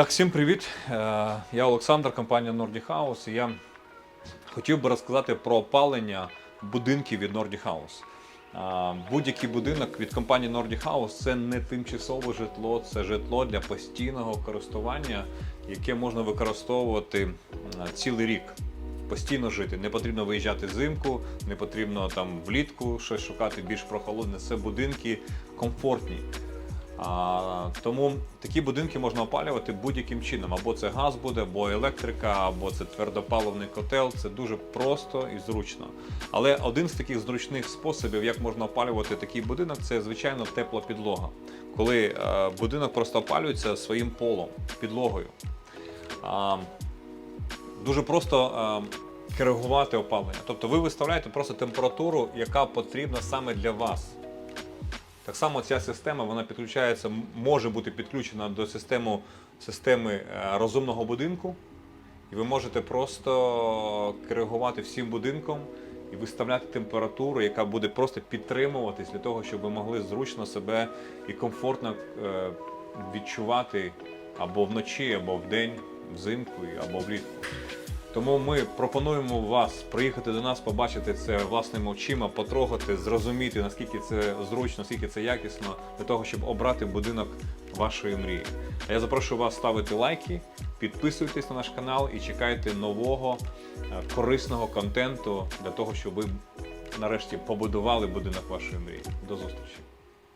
Так, всім привіт. Е, Я Олександр, компанія Nordic House. І я хотів би розказати про опалення будинків від Nordic House. Будь-який будинок від компанії Nordic House це не тимчасове житло, це житло для постійного користування, яке можна використовувати цілий рік. Постійно жити. Не потрібно виїжджати взимку, не потрібно там влітку щось шукати більш прохолодне. Це будинки комфортні. А, тому такі будинки можна опалювати будь-яким чином. Або це газ буде, або електрика, або це твердопаливний котел. Це дуже просто і зручно. Але один з таких зручних способів, як можна опалювати такий будинок, це звичайно тепла підлога. Коли е, будинок просто опалюється своїм полом, підлогою. А, дуже просто е, коригувати опалення. Тобто ви виставляєте просто температуру, яка потрібна саме для вас. Так само ця система вона підключається, може бути підключена до системи, системи розумного будинку, і ви можете просто коригувати всім будинком і виставляти температуру, яка буде просто підтримуватись для того, щоб ви могли зручно себе і комфортно е, відчувати або вночі, або вдень, взимку, і- або влітку. Тому ми пропонуємо вас приїхати до нас, побачити це власними очима, потрогати, зрозуміти, наскільки це зручно, наскільки це якісно, для того, щоб обрати будинок вашої мрії. А я запрошую вас ставити лайки, підписуйтесь на наш канал і чекайте нового е, корисного контенту для того, щоб ви нарешті побудували будинок вашої мрії. До зустрічі!